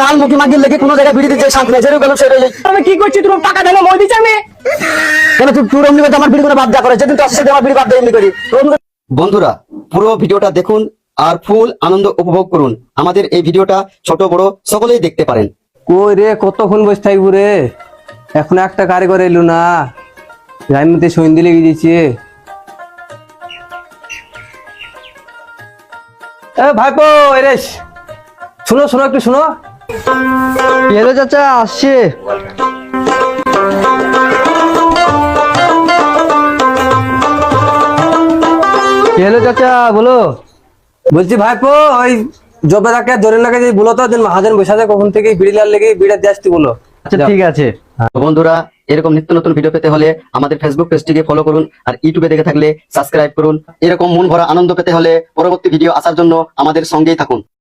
কাল মুখি মাগির লেগে কোনো জায়গায় বিড়ি দিতে শান্তি নেই যেরকম গেল আমি কি করছি? তুমি টাকা দেন মই দিচ্ছি আমি। কেন তুই তুই এমনি করতে আমার বিড়ি করে বাদ করে যেদিন তো আসছে আমার বিড়ি বাদ দিয়ে এমনি করি। বন্ধুরা পুরো ভিডিওটা দেখুন আর ফুল আনন্দ উপভোগ করুন। আমাদের এই ভিডিওটা ছোট বড় সকলেই দেখতে পারেন। কই রে কতক্ষণ বসে থাকব রে? এখন একটা কারিগর এলো না। রাইমতে সন্ধি লেগে দিয়েছে এ ভাইপো এরে শুনো শুনো একটু শুনো। এলো চাচা আসছে। হলো চাচা বলো। বলছি ভাইপো ওই জবে রাখে ধরে লাগে যে বলো তো দিন মহাজন বসে আছে কখন থেকে বিড়ি লাল লেগে বিড়া দিয়ে আসতে বলো। আচ্ছা ঠিক আছে। তো বন্ধুরা এরকম নিত্য নতুন ভিডিও পেতে হলে আমাদের ফেসবুক পেজটিকে ফলো করুন আর ইউটিউবে দেখে থাকলে সাবস্ক্রাইব করুন। এরকম মন ভরা আনন্দ পেতে হলে পরবর্তী ভিডিও আসার জন্য আমাদের সঙ্গেই থাকুন।